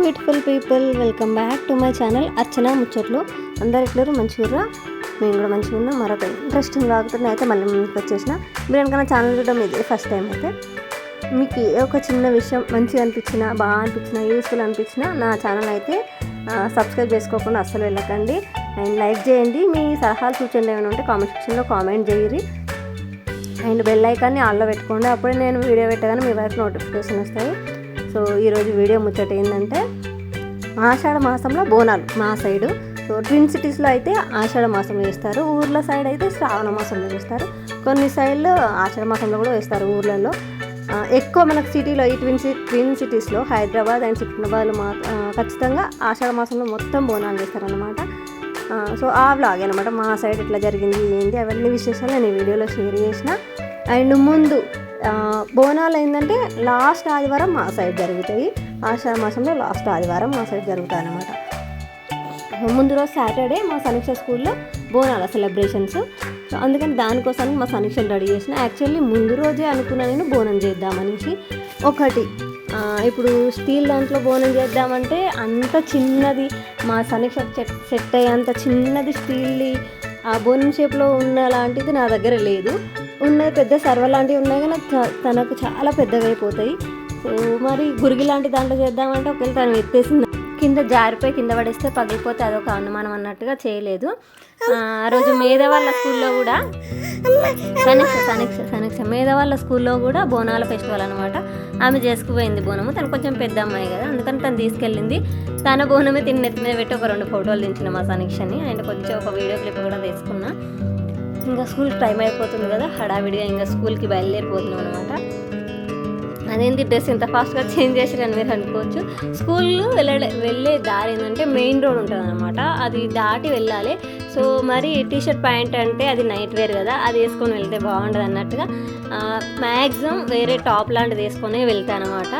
Beautiful people welcome back to my channel Archana ముచ్చట్లు అందరు ఎట్లరు మంచిగా మేము కూడా మంచిగా ఉన్నాం. మరొక ఇంట్రెస్టింగ్ వాగుతుంది అయితే మళ్ళీ ముందుకు వచ్చేసిన. మీరు కనుక ఛానల్ చూడడం ఇదే ఫస్ట్ టైం అయితే మీకు ఏ ఒక చిన్న విషయం మంచిగా అనిపించినా బాగా అనిపించినా యూస్ఫుల్ అనిపించినా నా ఛానల్ అయితే సబ్స్క్రైబ్ చేసుకోకుండా అస్సలు వెళ్ళకండి. అండ్ లైక్ చేయండి. మీ సలహాలు సూచనలు ఏమైనా ఉంటే కామెంట్ సెక్షన్లో కామెంట్ చేయరు అండ్ బెల్ ఐకాన్ని ఆన్లో పెట్టుకోండి. అప్పుడే నేను వీడియో పెట్టగానే మీ వైపు నోటిఫికేషన్ వస్తాయి. సో ఈరోజు వీడియో ముచ్చట ఏంటంటే ఆషాఢ మాసంలో బోనాలు మా సైడు. సో ట్విన్ సిటీస్లో అయితే ఆషాఢ మాసంలో వేస్తారు. ఊర్ల సైడ్ అయితే శ్రావణ మాసంలో వేస్తారు. కొన్ని సైడ్లు ఆషాఢ మాసంలో కూడా వేస్తారు ఊర్లలో. ఎక్కువ మనకు సిటీలో ఈ ట్విన్ సి ట్విన్ సిటీస్లో హైదరాబాద్ అండ్ సికింద్రాబాద్ మా ఖచ్చితంగా ఆషాఢ మాసంలో మొత్తం బోనాలు వేస్తారనమాట సో ఆ వ్లాగ్ అనమాట మా సైడ్ ఇట్లా జరిగింది ఏంటి అవన్నీ విశేషాలు నేను ఈ వీడియోలో షేర్ చేసిన. అండ్ ముందు బోనాలు ఏంటంటే లాస్ట్ ఆదివారం మా సైడ్ జరుగుతాయి. ఆషాఢ మాసంలో లాస్ట్ ఆదివారం మా సైడ్ జరుగుతాయి అనమాట ముందు రోజు సాటర్డే మా సమీక్ష స్కూల్లో బోనాల సెలబ్రేషన్స్. సో అందుకని దానికోసానికి మా సమీక్షలు రెడీ చేసిన. యాక్చువల్లీ ముందు రోజే అనుకున్నా నేను బోనం చేద్దామనేసి ఒకటి. ఇప్పుడు స్టీల్ దాంట్లో బోనం చేద్దామంటే అంత చిన్నది మా సమీక్ష సెట్ సెట్ అయ్యేంత చిన్నది స్టీల్ది ఆ బోనం షేప్లో ఉన్న లాంటిది నా దగ్గర లేదు. ఉన్నాయి పెద్ద సర్వ లాంటివి ఉన్నాయి కానీ తనకు చాలా పెద్దగా అయిపోతాయి. సో మరి గురిగి లాంటి దాంట్లో చేద్దామంటే ఒకవేళ తను ఎత్తేసింది కింద జారిపోయి కింద పడేస్తే పగిలిపోతే అదొక అనుమానం అన్నట్టుగా చేయలేదు. ఆ రోజు మేధవాళ్ళ స్కూల్లో కూడా సనీక్ష సనీక్ష సనీక్ష. మేధవాళ్ళ స్కూల్లో కూడా బోనాల ఫెస్టివల్ అనమాట ఆమె చేసుకుపోయింది బోనము. తను కొంచెం పెద్ద అమ్మాయి కదా అందుకని తను తీసుకెళ్ళింది. తన బోనమే తిని నెత్తి మీద పెట్టి ఒక రెండు ఫోటోలు దించిన మా సనీక్షని. అండ్ కొంచెం ఒక వీడియో క్లిప్ కూడా తీసుకున్నా. ఇంకా స్కూల్ టైం అయిపోతుంది కదా హడావిడిగా ఇంకా స్కూల్కి బయలుదేరిపోతున్నాం అనమాట అదేంటి డ్రెస్ ఇంత ఫాస్ట్గా చేంజ్ చేసారని మీరు అనుకోవచ్చు. స్కూల్లో వెళ్ళే వెళ్ళే దారి ఏంటంటే మెయిన్ రోడ్ ఉంటుంది అనమాట అది దాటి వెళ్ళాలి. సో మరి టీ షర్ట్ ప్యాంట్ అంటే అది నైట్ వేర్ కదా అది వేసుకొని వెళ్తే బాగుండదు అన్నట్టుగా మ్యాక్సిమం వేరే టాప్ లాంటిది వేసుకొని వెళ్తాను అనమాట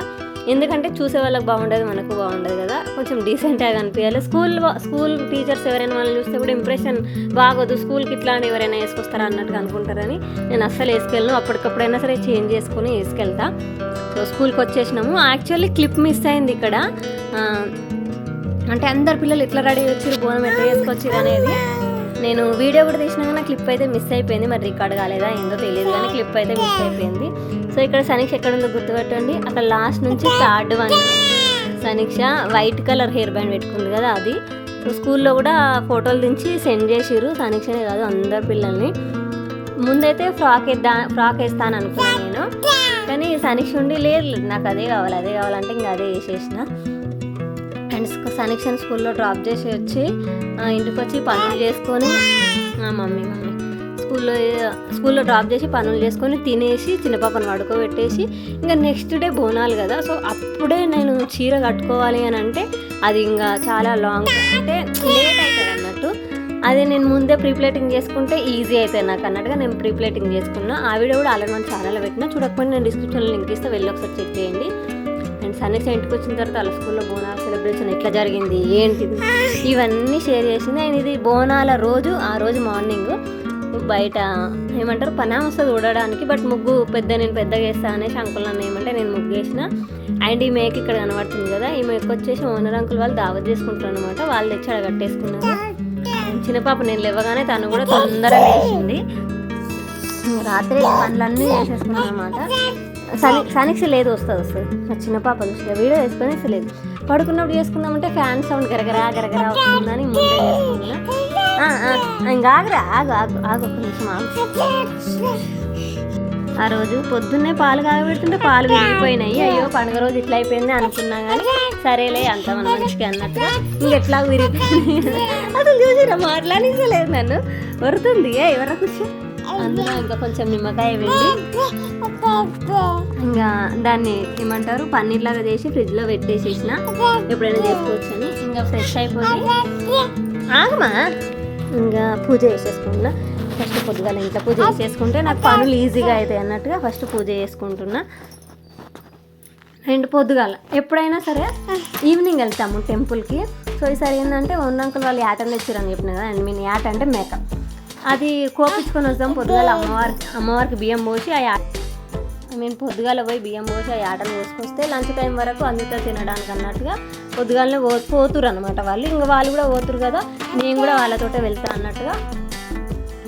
ఎందుకంటే చూసే వాళ్ళకి బాగుండదు మనకు బాగుండదు కదా. కొంచెం డీసెంట్గా కనిపించాలి స్కూల్ స్కూల్ టీచర్స్ ఎవరైనా వాళ్ళని చూస్తే కూడా ఇంప్రెషన్ బాగోదు. స్కూల్కి ఇట్లాంటి ఎవరైనా వేసుకొస్తారా అన్నట్టుగా అనుకుంటారని నేను అస్సలు వేసుకెళ్ళను. అప్పటికప్పుడైనా సరే చేంజ్ చేసుకొని వేసుకెళ్తా. సో స్కూల్కి వచ్చేసినాము. యాక్చువల్లీ క్లిప్ మిస్ అయింది ఇక్కడ. అంటే అందరు పిల్లలు ఎట్లా రెడీ వచ్చారు బోనం ఎట్లా చేసుకొచ్చారు అనేది నేను వీడియో కూడా తీసినా కానీ క్లిప్ అయితే మిస్ అయిపోయింది. మరి రికార్డ్ కాలేదా ఏందో తెలియదు కానీ క్లిప్ అయితే మిస్ అయిపోయింది. సో ఇక్కడ సనీక్ష ఎక్కడ ఉందో గుర్తుపెట్టండి. అక్కడ లాస్ట్ నుంచి third one Saneeksha white colour hair band పెట్టుకుంది కదా అది. సో స్కూల్లో కూడా ఫోటోలు దించి సెండ్ చేసిరు సనీక్షనే కాదు అందరు పిల్లల్ని. ముందైతే ఫ్రాక్ వేద్దా ఫ్రాక్ వేస్తాను అనుకున్నాను నేను. కానీ సనీక్ష ఉండి లేదు. లేదు, నాకు అదే కావాలి అదే కావాలంటే ఇంకా అదే వేసేసిన. సనిక్షన్ స్కూల్లో డ్రాప్ చేసి వచ్చి ఇంటికి వచ్చి పనులు చేసుకొని మమ్మీ మమ్మీ. స్కూల్లో స్కూల్లో డ్రాప్ చేసి పనులు చేసుకొని తినేసి చిన్న పాపను పడుకోబెట్టేసి ఇంకా నెక్స్ట్ డే బోనాలు కదా. సో అప్పుడే నేను చీర కట్టుకోవాలి అని అంటే అది ఇంకా చాలా లాంగ్ అంటే లేట్ అవుతుంది అన్నట్టు. అదే నేను ముందే ప్రీప్లేటింగ్ చేసుకుంటే ఈజీ అవుతుంది నాకు అన్నట్టుగా నేను ప్రీప్లేటింగ్ చేసుకున్నా. ఆవిడ కూడా ఆల్రెడీ మన ఛానల్లో పెట్టినా. చూడకపోతే నేను డిస్క్రిప్షన్లో లింక్ ఇస్తే. వెళ్ళి ఒకసారి చెక్ చేయండి. అండ్ సన్నీస్ ఇంటికి వచ్చిన తర్వాత వాళ్ళ స్కూల్లో బోనాలు సెలబ్రేషన్ ఎట్లా జరిగింది ఏంటిది? ఇవన్నీ షేర్ చేసింది. అండ్ ఇది బోనాల రోజు ఆ రోజు మార్నింగ్ బయట ఏమంటారు పనామ వస్తుంది చూడడానికి బట్ ముగ్గు పెద్ద నేను పెద్దగా వేస్తా అనేసి అంకుల్ నన్ను ఏమంటే నేను ముగ్గు వేసిన. అండ్ ఈ మేక ఇక్కడ కనబడుతుంది కదా ఈ మేక వచ్చేసి ఓనర్ అంకుల్ వాళ్ళు దావత్ చేసుకుంటారు అనమాట వాళ్ళు తెచ్చి అక్కడ కట్టేసుకున్నారు. చిన్న పాప నేను లేవగానే తను కూడా తొందరగా లేచింది. రాత్రి పనులన్నీ చేసేసుకున్నాను అనమాట సని సనిక్స్ లేదు వస్తుంది వస్తుంది. నా చిన్న పాప వీడియో వేసుకొని లేదు. పడుకున్నప్పుడు చేసుకుందామంటే ఫ్యాన్ సౌండ్ గరగరా గరగరా వస్తుందని ముందే చేసుకున్నా ఆ, ఇంకా ఆగరా ఆగు ఆగు ఆగు ఒక నిమిషం ఆగు. ఆ రోజు పొద్దున్నే పాలు కాగబెడుతుంటే పాలు విరిగిపోయినాయి. అయ్యో పండుగ రోజు ఇట్లా అయిపోయింది అనుకున్నా కానీ సరేలే అంత మన మనిషికి అన్నట్టుగా ఇంకెట్లా విరిగిపోయింది అసలు చూసిరా మాట్లాడించలేదు నన్ను. వరుతుంది ఏ ఎవరా కూర్చో? అందులో ఇంకా కొంచెం నిమ్మకాయ వెళ్ళి ఇంకా దాన్ని ఏమంటారు? పన్నీర్ లాగా చేసి ఫ్రిడ్జ్లో పెట్టేసేసిన. ఎప్పుడైనా చేసుకోవచ్చు అని ఇంకా ఫ్రెష్ అయిపోయి. ఆగమా? ఇంకా పూజ చేసేసుకున్నా ఫస్ట్ పొద్దుగాల ఇంట్లో పూజ చేసేసుకుంటే నాకు పనులు ఈజీగా అవుతాయి అన్నట్టుగా ఫస్ట్ పూజ చేసుకుంటున్నా. అండ్ పొద్దుగాల. ఎప్పుడైనా సరే ఈవినింగ్ వెళ్తాము టెంపుల్కి. సో ఈసారి ఏంటంటే ఉన్నంకులు వాళ్ళు యాటని తెచ్చారని చెప్పిన కదా? అండ్ మీన్ యాట అంటే మేక. అది కోపించుకొని వస్తాం పొద్దుగాల అమ్మవారికి అమ్మవారికి బియ్యం పోసి ఆ యా నేను పొద్దుగాల పోయి బియ్యం పోసి ఆ ఆటలు పోసుకొస్తే లంచ్ టైం వరకు అందుతో తినడానికి అన్నట్టుగా పొద్దుగాలనే పో పోతురు అనమాట వాళ్ళు. ఇంకా వాళ్ళు కూడా పోతురు కదా నేను కూడా వాళ్ళతోటే వెళ్తా అన్నట్టుగా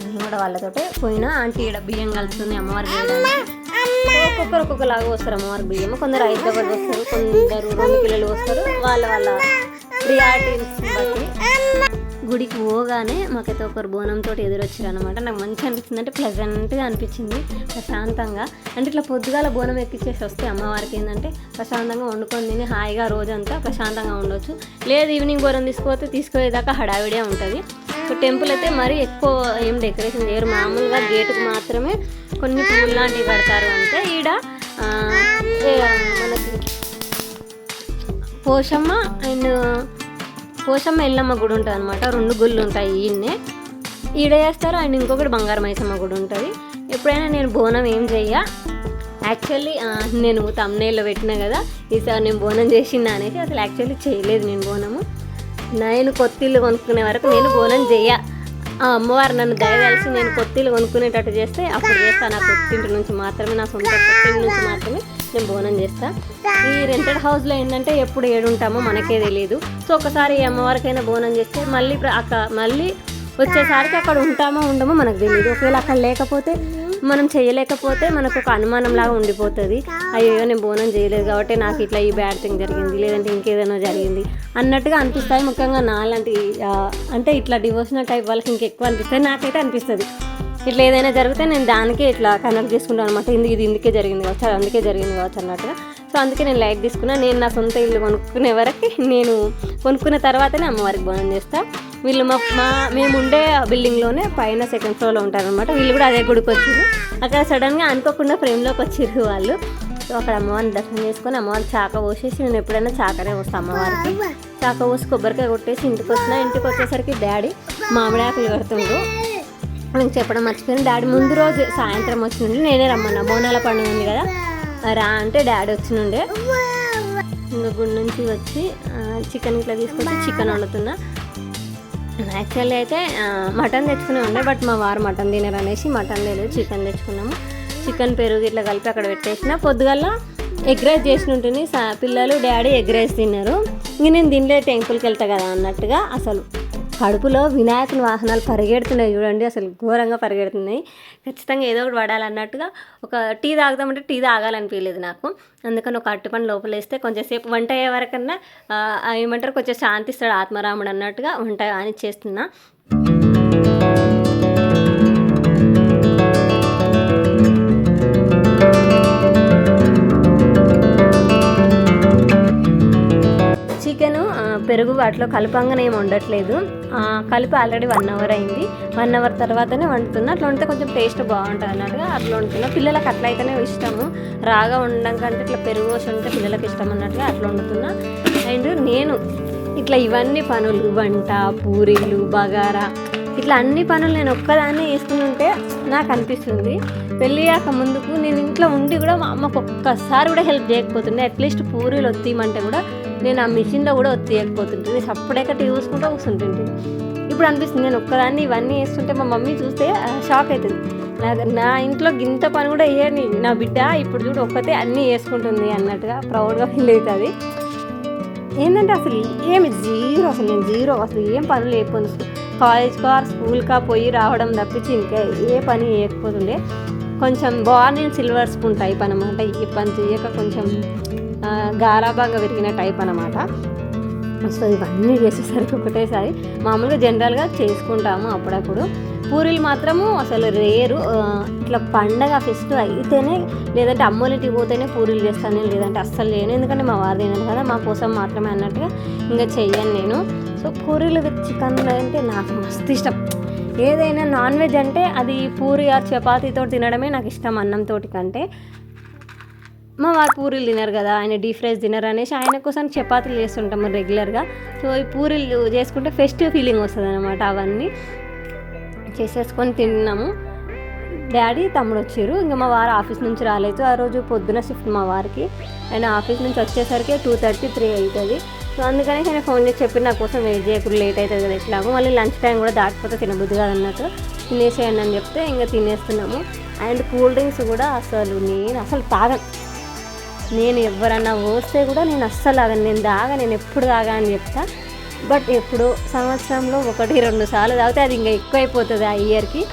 నేను కూడా వాళ్ళతోటే పోయినా. ఆంటీ ఈడ బియ్యం కలుపుతుంది అమ్మవారి ఒక్కొక్కరు ఒక్కొక్కలాగా వస్తారు అమ్మవారి బియ్యం. కొందరు హైదరాబాద్ వస్తారు కొందరు రెండు పిల్లలు వస్తారు. వాళ్ళ వాళ్ళ ప్రియారిటీస్ బట్టి. గుడికి పోగానే మాకైతే ఒకరు బోనంతో ఎదురొచ్చారు అనమాట నాకు మంచి అనిపించింది. అంటే ప్లెజెంట్గా అనిపించింది ప్రశాంతంగా. అంటే ఇట్లా పొద్దుగాల బోనం ఎక్కిచ్చేసి వస్తే అమ్మవారికి ఏంటంటే ప్రశాంతంగా వండుకొని తిని హాయిగా రోజంతా ప్రశాంతంగా ఉండొచ్చు. లేదు ఈవినింగ్ బోనం తీసుకుపోతే తీసుకుపోయేదాకా హడావిడే ఉంటుంది. సో టెంపుల్ అయితే మరీ ఎక్కువ ఏం డెకరేషన్ చేయరు. మామూలుగా గేటుకు మాత్రమే కొన్ని పూలు లాంటివి పెడతారు అంటే ఈడ మనకి పోషమ్మ అండ్ పోషమ్మ ఎల్లమ్మ గుడి ఉంటుంది అనమాట రెండు గుళ్ళు ఉంటాయి ఈయన్నే. ఈడ చేస్తారు అండ్ ఇంకొకటి బంగారం మైసమ్మ గుడి ఉంటుంది. ఎప్పుడైనా నేను బోనం ఏం చెయ్య? యాక్చువల్లీ నేను తమ్నేల్లో పెట్టినా కదా ఈసారి నేను బోనం చేసిందా అనేసి అసలు యాక్చువల్లీ చేయలేదు నేను బోనము. నేను కొత్తిల్లు కొనుక్కునే వరకు నేను బోనం చెయ్య. ఆ అమ్మవారు నన్ను దయవలసి నేను కొత్తిల్లు కొనుక్కునేటట్టు చేస్తే అప్పుడు చేస్తాను నా కొత్తింటి నుంచి మాత్రమే నా సొంత కొత్తింటి నుంచి మాత్రమే. నేను బోనం చేస్తా. ఈ రెంటెడ్ హౌస్లో ఏంటంటే ఎప్పుడు ఏడుంటామో మనకే తెలియదు సో ఒకసారి అమ్మవారికైనా బోనం చేస్తే మళ్ళీ అక్క మళ్ళీ వచ్చేసరికి అక్కడ ఉంటామో ఉండమో మనకు తెలియదు ఒకవేళ అక్కడ లేకపోతే మనం చేయలేకపోతే మనకు ఒక అనుమానం లాగా ఉండిపోతుంది. అయ్యో నేను బోనం చేయలేదు కాబట్టి నాకు ఇట్లా ఈ బ్యాడ్ థింగ్ జరిగింది లేదంటే ఇంకేదైనా జరిగింది అన్నట్టుగా అనిపిస్తాయి. ముఖ్యంగా నాలాంటి అంటే ఇట్లా డివోషనల్ టైప్ వాళ్ళకి ఇంకెక్కువ అనిపిస్తాయి. నాకైతే అనిపిస్తుంది. ఇట్లా ఏదైనా జరిగితే నేను దానికే ఇట్లా కనెక్ట్ చేసుకుంటాను అనమాట ఇది ఇది ఇందుకే జరిగింది కావచ్చు అది అందుకే జరిగింది కావచ్చు అన్నట్టుగా. సో అందుకే నేను లైట్ తీసుకున్నా. నేను నా సొంత ఇల్లు కొనుక్కునే వరకు నేను కొనుక్కున్న తర్వాతనే అమ్మవారికి బోనం చేస్తాను వీళ్ళు మా మా మేము ఉండే బిల్డింగ్లోనే పైన సెకండ్ ఫ్లోర్లో ఉంటారనమాట వీళ్ళు కూడా అదే గుడికి వచ్చారు అక్కడ సడన్గా అనుకోకుండా ఫ్రేమ్లోకి వచ్చారు వాళ్ళు. సో అక్కడ అమ్మవారిని దర్శనం చేసుకొని అమ్మవారిని చాక పోసేసి నేను ఎప్పుడైనా చాకనే వస్తాను అమ్మవారికి. చాక పోసి కొబ్బరికాయ కొట్టేసి ఇంటికి వచ్చిన ఇంటికి వచ్చేసరికి డాడీ మామిడాకులు కడుతుండ్రు నాకు చెప్పడం మర్చిపోయాను. డాడీ ముందు రోజు సాయంత్రం వచ్చినుండి నేనే రమ్మన్నా. బోనాల పండుగ ఉంది కదా. రా అంటే డాడీ వచ్చినుండే. ఇంకా గుడి నుంచి వచ్చి చికెన్ ఇట్లా తీసుకొచ్చి చికెన్ వండుతున్నా. యాక్చువల్లీ అయితే మటన్ తెచ్చుకునే ఉండే బట్ మా వారు మటన్ తినరు అనేసి మటన్ లేదు చికెన్ తెచ్చుకున్నాము. చికెన్ పెరుగు ఇట్లా కలిపి అక్కడ పెట్టేసిన. పొద్దుగల ఎగ్ రైస్ చేసిన ఉంటుంది సా- పిల్లలు డాడీ ఎగ్ రైస్ తిన్నారు. ఇంక నేను తినలే టెంపుల్కి వెళ్తా కదా అన్నట్టుగా అసలు. కడుపులో వినాయకుని వాహనాలు పరిగెడుతున్నాయి చూడండి అసలు ఘోరంగా పరిగెడుతున్నాయి. ఖచ్చితంగా ఏదో ఒకటి పడాలన్నట్టుగా ఒక టీ తాగుదామంటే టీ తాగాలనిపించలేదు నాకు. అందుకని ఒక అట్టుపని లోపల వేస్తే కొంచెంసేపు వంట అయ్యే వరకన్నా ఏమంటారు కొంచెం శాంతిస్తాడు ఆత్మరాముడు అన్నట్టుగా వంట అని చేస్తున్నా. చికెన్ పెరుగు వాటిలో కలపంగానే ఏమి వండట్లేదు. కలిపి ఆల్రెడీ వన్ అవర్ అయింది. వన్ అవర్ తర్వాతనే వండుతున్నా. అట్లా వండితే కొంచెం టేస్ట్ బాగుంటుంది అన్నట్టుగా అట్లా వండుతున్నా. పిల్లలకి అట్లా అయితేనే ఇష్టము. రాగా ఉండడం కంటే ఇట్లా పెరుగు పోసి ఉంటే పిల్లలకి ఇష్టం అన్నట్టుగా అట్లా వండుతున్నా. అండ్ నేను ఇట్లా ఇవన్నీ పనులు వంట పూరీలు బగారా ఇట్లా అన్ని పనులు నేను ఒక్కదాన్నే చేస్తుంటే నాకు అనిపిస్తుంది. పెళ్ళి అయ్యాక ముందుకు నేను ఇంట్లో ఉండి కూడా మా అమ్మకు ఒక్కసారి కూడా హెల్ప్ చేయకపోతుండే. అట్లీస్ట్ పూరీలు ఒత్తియమంటే కూడా నేను ఆ మిషన్లో కూడా ఒత్తియకపోతుంటుంది సప్పుడేకట్టు చూసుకుంటూ కూర్చుంటుంది ఇప్పుడు అనిపిస్తుంది నేను ఒక్కదాన్ని ఇవన్నీ వేస్తుంటే మా మమ్మీ చూస్తే షాక్ అవుతుంది. నా నా ఇంట్లో గింత పని కూడా వేయని నా బిడ్డ ఇప్పుడు చూడు ఒక్కతే అన్నీ వేసుకుంటుంది అన్నట్టుగా ప్రౌడ్గా ఫీల్ అవుతుంది. ఏంటంటే అసలు ఏమి జీరో అసలు నేను జీరో అసలు ఏం పనులు లేకపోతుంది స్కూల్ స్కూల్కా పోయి రావడం తప్పించి ఇంకా ఏ పని చేయకపోతుండే. కొంచెం బాగా సిల్వర్ స్పూన్ టైప్ అనమాట ఈ పని చేయక కొంచెం గారాబంగా విరిగిన టైప్ అనమాట సో ఇవన్నీ చేసేసరికి ఒకటేసారి మామూలుగా జనరల్గా చేసుకుంటాము అప్పుడప్పుడు. పూరీలు మాత్రము అసలు రేరు ఇట్లా పండగ ఫెస్ట్ అయితేనే లేదంటే అమ్మోలింటికి పోతేనే పూరీలు చేస్తాను నేను లేదంటే అస్సలు చేయను. ఎందుకంటే మా వారు తినను కదా మా కోసం మాత్రమే అన్నట్టుగా ఇంకా చెయ్యను నేను. సో పూరీలు విత్ చికెన్ అంటే నాకు మస్తు ఇష్టం. ఏదైనా నాన్ వెజ్ అంటే అది పూరి ఆ చపాతీతో తినడమే నాకు ఇష్టం అన్నంతో కంటే. మా వారు పూరీలు తినరు కదా ఆయన డీప్ ఫ్రైస్ తినరు అనేసి ఆయన కోసం చపాతీలు చేస్తుంటాము రెగ్యులర్గా. సో ఈ పూరీలు చేసుకుంటే ఫెస్టివ్ ఫీలింగ్ వస్తుంది అనమాట అవన్నీ. చేసేసుకొని తిన్నాము. డాడీ తమ్ముడు వచ్చారు. ఇంకా మా వారు ఆఫీస్ నుంచి రాలేదు. ఆ రోజు పొద్దున షిఫ్ట్ మా వారికి. ఆయన ఆఫీస్ నుంచి వచ్చేసరికి టూ థర్టీ త్రీ అవుతుంది సో అందుకని నేను ఫోన్ చేసి చెప్పి నా కోసం వెయిట్ చేయకుండా లేట్ అవుతుంది కదా ఎట్లాగో మళ్ళీ లంచ్ టైం కూడా దాటిపోతే తినబుద్ది కాదు అన్నట్టు తినేసేయండి అని చెప్తే ఇంకా తినేస్తున్నాము. అండ్ కూల్ డ్రింక్స్ కూడా అసలు నేను అసలు తాగను. నేను ఎవరన్నా పోస్తే కూడా నేను అస్సలు తాగను నేను తాగా నేను ఎప్పుడు దాగా అని చెప్తా. బట్ ఎప్పుడు సంవత్సరంలో ఒకటి రెండు సార్లు తాగితే అది ఇంకా ఎక్కువైపోతుంది ఆ ఇయర్కి.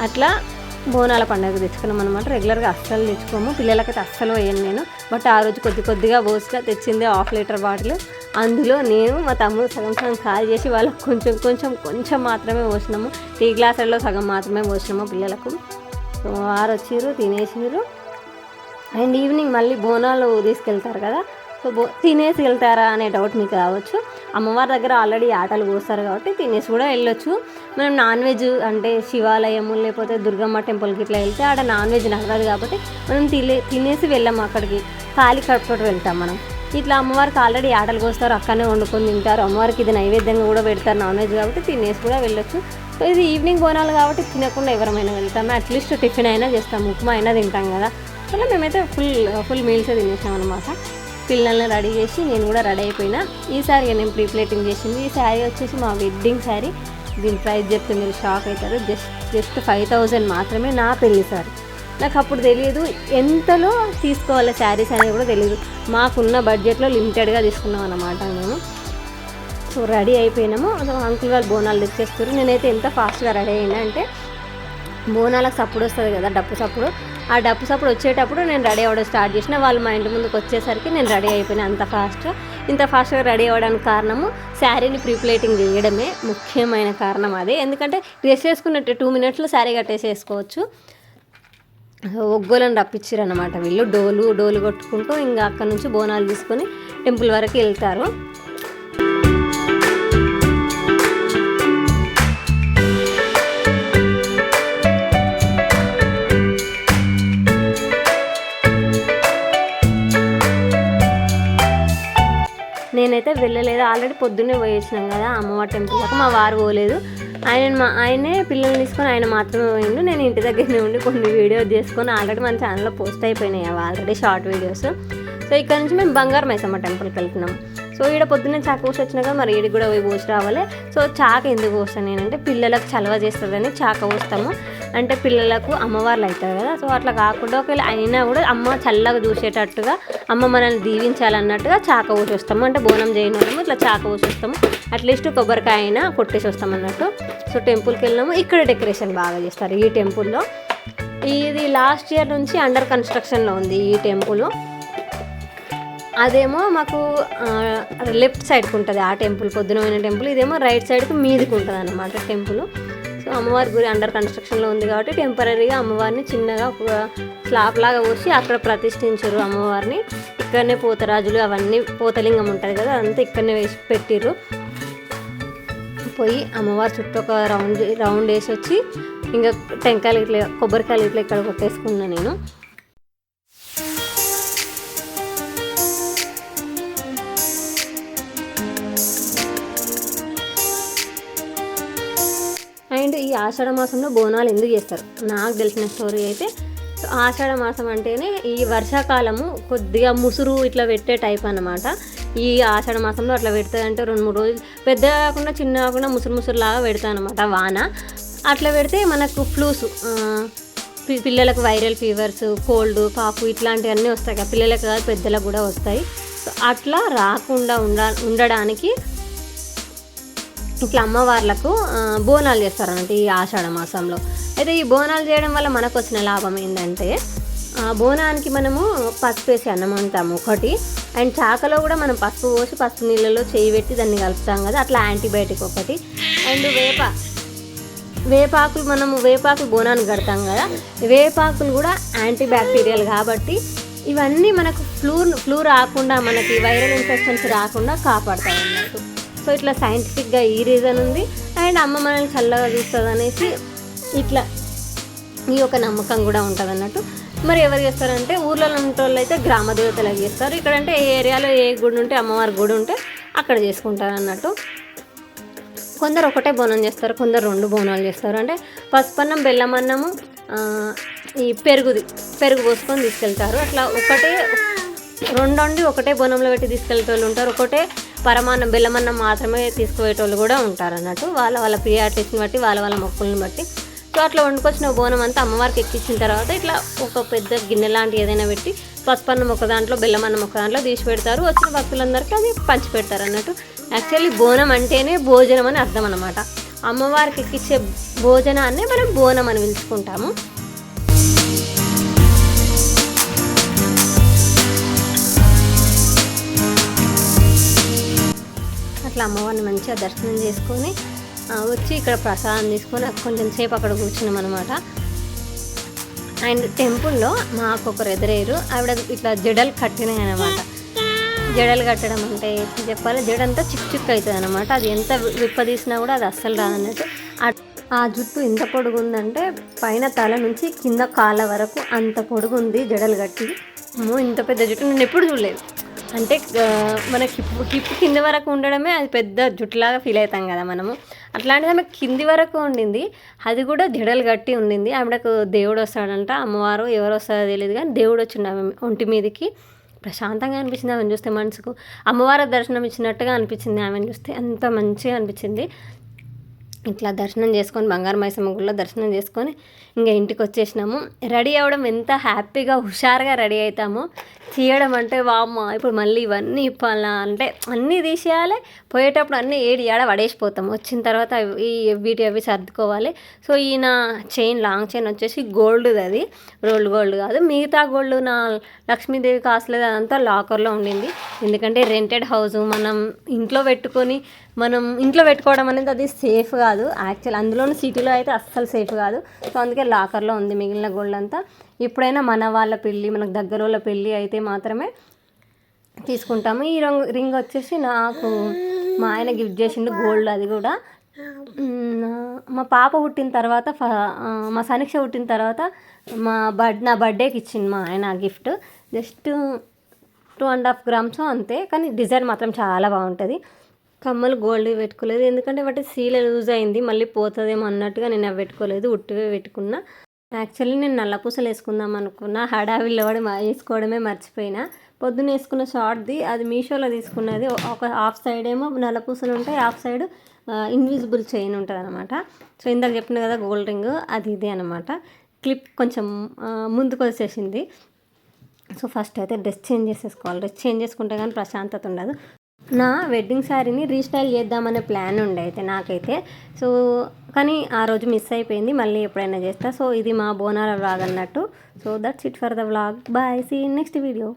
అట్లా బోనాల పండుగ తెచ్చుకున్నాం అనమాట రెగ్యులర్గా అస్సలు తెచ్చుకోము. పిల్లలకైతే అస్సలు వేయను నేను. బట్ ఆ రోజు కొద్ది కొద్దిగా పోసిగా తెచ్చింది హాఫ్ లీటర్ బాటిల్. అందులో నేను మా తమ్ముడు సగం సగం ఖాళీ చేసి వాళ్ళకి కొంచెం కొంచెం కొంచెం మాత్రమే పోసినాము. టీ గ్లాసుల్లో సగం మాత్రమే పోసినాము పిల్లలకు. వారు వచ్చిర్రు తినేసిర్రు. అండ్ ఈవినింగ్ మళ్ళీ బోనాలు తీసుకెళ్తారు కదా. సో బో తినేసి వెళ్తారా అనే డౌట్ మీకు రావచ్చు. అమ్మవారి దగ్గర ఆల్రెడీ ఆటలు పోస్తారు కాబట్టి తినేసి కూడా వెళ్ళొచ్చు. మనం నాన్ వెజ్ అంటే శివాలయము లేకపోతే దుర్గమ్మ టెంపుల్కి ఇట్లా వెళ్తే ఆడ నాన్ వెజ్ నడవదు కాబట్టి మనం తినే తినేసి వెళ్ళాము అక్కడికి. ఖాళీ కడుపుతో వెళ్తాం మనం. ఇట్లా అమ్మవారికి ఆల్రెడీ ఆటలు కోస్తారు అక్కడనే వండుకొని తింటారు. అమ్మవారికి ఇది నైవేద్యంగా కూడా పెడతారు నాన్ వెజ్ కాబట్టి తినేసి కూడా వెళ్ళొచ్చు. సో ఇది ఈవినింగ్ బోనాలు కాబట్టి తినకుండా ఎవరమైనా వెళ్తాము? అట్లీస్ట్ టిఫిన్ అయినా చేస్తాము ఉప్మా అయినా తింటాం కదా. అలా మేమైతే ఫుల్ ఫుల్ మీల్సే తినేసాం పిల్లల్ని రెడీ చేసి నేను కూడా రెడీ అయిపోయినా. ఈ శారీ నేను ప్రీ ప్లేటింగ్ చేసింది. ఈ శారీ వచ్చేసి మా వెడ్డింగ్ శారీ దీని ప్రైస్ చెప్తే మీరు షాక్ అవుతారు. జస్ట్ జస్ట్ ఫైవ్ థౌజండ్ మాత్రమే నా పెళ్ళి సార్. నాకు అప్పుడు తెలియదు ఎంతలో తీసుకోవాలి శారీస్ అనేది కూడా తెలియదు. మాకున్న బడ్జెట్లో లిమిటెడ్గా తీసుకున్నాం అన్నమాట మేము. So ready అయిపోయినాము. అంకుల్ వాళ్ళు బోనాలు తెచ్చేస్తారు. నేనైతే ఎంత ఫాస్ట్గా రెడీ అయినా అంటే బోనాలకు సప్పుడు వస్తుంది కదా డప్పు సప్పుడు. ఆ డప్పు సప్పుడు వచ్చేటప్పుడు నేను రెడీ అవ్వడం స్టార్ట్ చేసిన. వాళ్ళు మా ఇంటి ముందుకు వచ్చేసరికి నేను రెడీ అయిపోయినా అంత ఫాస్ట్గా ఇంత ఫాస్ట్గా రెడీ అవ్వడానికి కారణము శారీని ప్రీప్లేటింగ్ చేయడమే ముఖ్యమైన కారణం అదే. ఎందుకంటే డ్రెస్ వేసుకున్నట్టు టూ మినిట్స్లో శారీ కట్టేసేసుకోవచ్చు. ఒగ్గోలను రప్పించారు అనమాట వీళ్ళు. డోలు డోలు కొట్టుకుంటూ ఇంకా అక్కడ నుంచి బోనాలు తీసుకొని టెంపుల్ వరకు వెళ్తారు. నేనైతే వెళ్ళలేదు. ఆల్రెడీ పొద్దున్నే పోయేసినాం కదా అమ్మవారి టెంపుల్ దాకా. మా వారు పోలేదు. ఆయన మా ఆయనే పిల్లల్ని తీసుకొని ఆయన మాత్రమే పోయిండు. నేను ఇంటి దగ్గరనే ఉండి కొన్ని వీడియోస్ చేసుకొని ఆల్రెడీ మన ఛానల్లో పోస్ట్ అయిపోయినాయి. అవి ఆల్రెడీ షార్ట్ వీడియోస్ సో ఇక్కడ నుంచి మేము బంగారం మైసమ్మ టెంపుల్కి వెళ్తున్నాం. సో ఈడ పొద్దున్నే చాక పోసి వచ్చినాక మరి ఈడికి కూడా పోయి పోసి రావాలి. సో చాక ఎందుకు పోస్తాను నేనంటే పిల్లలకు చలవ చేస్తుందని చాక పోస్తాము. అంటే పిల్లలకు అమ్మవార్లు అవుతారు కదా సో అట్లా కాకుండా ఒకవేళ అయినా కూడా అమ్మ చల్లగా చూసేటట్టుగా అమ్మ మనల్ని దీవించాలన్నట్టుగా చాక పోసి వస్తాము. అంటే బోనం చేయని వాళ్ళము ఇట్లా చాక పోసి వస్తాము. అట్లీస్ట్ కొబ్బరికాయ అయినా కొట్టేసి వస్తాం అన్నట్టు. సో టెంపుల్కి వెళ్ళినాము ఇక్కడ డెకరేషన్ బాగా చేస్తారు ఈ టెంపుల్లో. ఇది లాస్ట్ ఇయర్ నుంచి అండర్ కన్స్ట్రక్షన్లో ఉంది ఈ టెంపుల్. అదేమో మాకు లెఫ్ట్ సైడ్కి ఉంటుంది ఆ టెంపుల్ పొద్దున పోయిన టెంపుల్ ఇదేమో రైట్ సైడ్కి మీదకి ఉంటుంది అనమాట టెంపుల్ సో అమ్మవారి గుడి అండర్ కన్స్ట్రక్షన్లో ఉంది కాబట్టి టెంపరీగా అమ్మవారిని చిన్నగా ఒక స్లాబ్ లాగా పోసి అక్కడ ప్రతిష్ఠించారు అమ్మవారిని. ఇక్కడనే పోతరాజులు అవన్నీ పోతలింగం ఉంటుంది కదా అదంతా ఇక్కడనే వేసి పెట్టిర్రు. పోయి అమ్మవారి చుట్టూ ఒక రౌండ్ రౌండ్ వేసి వచ్చి ఇంకా టెంకాయలు ఇట్లా కొబ్బరికాయలు ఇట్లా ఇక్కడ కొట్టేసుకున్నాను నేను. అండ్ ఈ ఆషాఢ మాసంలో బోనాలు ఎందుకు చేస్తారు? నాకు తెలిసిన స్టోరీ అయితే సో ఆషాఢ మాసం అంటేనే ఈ వర్షాకాలము కొద్దిగా ముసురు ఇట్లా పెట్టే టైప్ అనమాట ఈ ఆషాఢ మాసంలో అట్లా పెడతాదంటే రెండు మూడు రోజులు పెద్ద కాకుండా చిన్న కాకుండా ముసురు ముసురు లాగా పెడతా అనమాట వాన. అట్లా పెడితే మనకు ఫ్లూస్ పి- పిల్లలకు వైరల్ ఫీవర్స్ కోల్డ్ కాఫ్ ఇట్లాంటివన్నీ వస్తాయి కదా పిల్లలకు కాదు పెద్దలకు కూడా వస్తాయి. సో అట్లా రాకుండా ఉండ ఉండడానికి ఇట్లా అమ్మవార్లకు బోనాలు చేస్తారనమాట ఈ ఆషాఢ మాసంలో. అయితే ఈ బోనాలు చేయడం వల్ల మనకు వచ్చిన లాభం ఏంటంటే ఆ, బోనానికి మనము పసుపు వేసి అన్నం వండుతాము ఒకటి. అండ్ చాకలో కూడా మనం పసుపు పోసి పసుపు నీళ్ళలో చేయి పెట్టి దాన్ని కలుపుతాం కదా అట్లా యాంటీబయాటిక్ ఒకటి. అండ్ వేప వేపాకులు మనము వేపాకులు బోనానికి కడతాం కదా వేపాకులు కూడా యాంటీ బ్యాక్టీరియల్ కాబట్టి ఇవన్నీ మనకు ఫ్లూ ఫ్లూ రాకుండా మనకి వైరల్ ఇన్ఫెక్షన్స్ రాకుండా కాపాడతాయి అన్నట్టు. సో ఇట్లా సైంటిఫిక్గా ఈ రీజన్ ఉంది. అండ్ అమ్మ మనల్ని చల్లగా చూస్తుంది అనేసి ఇట్లా ఈ ఒక నమ్మకం కూడా ఉంటుంది అన్నట్టు మరి ఎవరు చేస్తారంటే ఊర్లో ఉన్న వాళ్ళు అయితే గ్రామ దేవతలకు చేస్తారు. ఇక్కడంటే ఏ ఏరియాలో ఏ గుడి ఉంటే అమ్మవారి గుడి ఉంటే అక్కడ చేసుకుంటారు అన్నట్టు కొందరు ఒకటే బోనం చేస్తారు కొందరు రెండు బోనాలు చేస్తారు. అంటే పసుపన్నం బెల్లం అన్నము ఈ పెరుగుది పెరుగు పోసుకొని తీసుకెళ్తారు. అట్లా ఒకటే రెండు వండి ఒకటే బోనంలో పెట్టి తీసుకెళ్తే వాళ్ళు ఉంటారు. ఒకటే పరమాన్నం బెల్లమన్నం మాత్రమే తీసుకుపోయేటోళ్ళు కూడా ఉంటారు అన్నట్టు వాళ్ళ వాళ్ళ ప్రియారిటీస్ని బట్టి వాళ్ళ వాళ్ళ మొక్కుల్ని బట్టి. సో అట్లా వండుకొచ్చిన బోనం అంతా అమ్మవారికి ఎక్కించిన తర్వాత ఇట్లా ఒక పెద్ద గిన్నె లాంటి ఏదైనా పెట్టి పసుపన్నం ఒక దాంట్లో బెల్లమన్నం మొక్క ఒక దాంట్లో తీసి పెడతారు. వచ్చిన భక్తులందరికీ అది పంచి పెడతారు అన్నట్టు యాక్చువల్లీ బోనం అంటేనే భోజనం అని అర్థం అనమాట అమ్మవారికి ఎక్కించే భోజనాన్నే మనం బోనం అని పిలుచుకుంటాము. అట్లా అమ్మవారిని మంచిగా దర్శనం చేసుకొని వచ్చి ఇక్కడ ప్రసాదం తీసుకొని కొంచెం సేపు అక్కడ కూర్చున్నాం అనమాట అండ్ టెంపుల్లో మాకు ఒకరు ఎదురయ్యారు. ఆవిడ ఇట్లా జడలు కట్టినాయి అనమాట జడలు కట్టడం అంటే చెప్పాలి? జడంతా చిక్ చిక్ అవుతుంది అనమాట అది ఎంత విప్పదీసినా కూడా అది అస్సలు రాదన్నట్టు. ఆ- జుట్టు ఎంత పొడుగు ఉందంటే పైన తల నుంచి కింద కాళ్ళ వరకు అంత పొడుగు ఉంది జడలు కట్టి. అమ్మో ఇంత పెద్ద జుట్టు. నేను ఎప్పుడు చూడలేదు. అంటే మన మనకి హిప్ హిప్ కింది వరకు ఉండడమే అది పెద్ద జుట్టులాగా ఫీల్ అవుతాం కదా మనము. అట్లాంటిది ఆమె కింది వరకు ఉండింది. అది కూడా జడలు కట్టి ఉండింది. ఆవిడకు దేవుడు వస్తాడంట. అమ్మవారు ఎవరు వస్తారో తెలియదు కానీ దేవుడు వచ్చిండు ఆమె ఒంటి మీదకి. ప్రశాంతంగా అనిపించింది ఆమెను చూస్తే మనసుకు. అమ్మవారి దర్శనం ఇచ్చినట్టుగా అనిపించింది ఆమెను చూస్తే. అంత మంచిగా అనిపించింది. ఇట్లా దర్శనం చేసుకొని బంగారు మైసమ్మ గుడిలో దర్శనం చేసుకొని ఇంకా ఇంటికి వచ్చేసినాము. రెడీ అవ్వడం ఎంత హ్యాపీగా హుషారుగా రెడీ అవుతామో తీయడం అంటే వామ్మ ఇప్పుడు మళ్ళీ ఇవన్నీ ఇప్పాలా అంటే అన్నీ తీసేయాలి. పోయేటప్పుడు అన్నీ ఏడి ఏడ పడేసిపోతాం వచ్చిన తర్వాత ఈ వీటి అవి సర్దుకోవాలి. సో ఈయన చైన్ లాంగ్ చైన్ వచ్చేసి గోల్డ్ అది. రోల్డ్ గోల్డ్ కాదు. మిగతా గోల్డ్ నా లక్ష్మీదేవి కాసులేదు అదంతా లాకర్లో ఉండింది. ఎందుకంటే రెంటెడ్ హౌస్ మనం ఇంట్లో పెట్టుకొని మనం ఇంట్లో పెట్టుకోవడం అనేది అది సేఫ్ కాదు. యాక్చువల్ అందులోనూ సిటీలో అయితే అస్సలు సేఫ్ కాదు. సో అందుకే లాకర్లో ఉంది మిగిలిన గోల్డ్ అంతా ఎప్పుడైనా మన వాళ్ళ పెళ్ళి మనకు దగ్గర వాళ్ళ పెళ్ళి అయితే మాత్రమే తీసుకుంటాము. ఈ రంగు రింగ్ వచ్చేసి నాకు మా ఆయన గిఫ్ట్ చేసిండు గోల్డ్ అది కూడా. మా పాప పుట్టిన తర్వాత ఫ- మా సనీక్ష పుట్టిన తర్వాత మా బర్త్ నా బర్త్డేకి ఇచ్చింది మా ఆయన gift just two and half grams అంతే. కానీ డిజైన్ మాత్రం చాలా బాగుంటుంది. కమ్మలు గోల్డ్ పెట్టుకోలేదు. ఎందుకంటే వాటి సీల లూజ్ అయింది. మళ్ళీ పోతుందేమో అన్నట్టుగా నేను అవి పెట్టుకోలేదు. ఉట్టివే పెట్టుకున్నా. యాక్చువల్లీ నేను నల్లపూసలు వేసుకుందాం అనుకున్నా. హడావిల్లో కూడా వేసుకోవడమే మర్చిపోయినా. పొద్దున్న వేసుకున్న షార్ట్ది అది మీషోలో తీసుకున్నది. ఒక హాఫ్ సైడ్ ఏమో నల్లపూసలు ఉంటాయి. హాఫ్ సైడ్ ఇన్విజిబుల్ చైన్ ఉంటుంది అనమాట సో ఇందాక చెప్పిన కదా గోల్డ్ రింగ్ అది ఇదే అనమాట క్లిప్ కొంచెం ముందుకు వచ్చేసింది. సో ఫస్ట్ అయితే డ్రెస్ చేంజ్ చేసేసుకోవాలి. డ్రెస్ చేంజ్ చేసుకుంటే కానీ ప్రశాంతత ఉండదు. నా వెడ్డింగ్ శారీని రీస్టైల్ చేద్దామనే ప్లాన్ ఉండే అయితే నాకైతే. సో కానీ ఆ రోజు మిస్ అయిపోయింది. మళ్ళీ ఎప్పుడైనా చేస్తా. సో ఇది మా బోనాల వ్లాగ్ అన్నట్టు. So that's it for the vlog bye see next video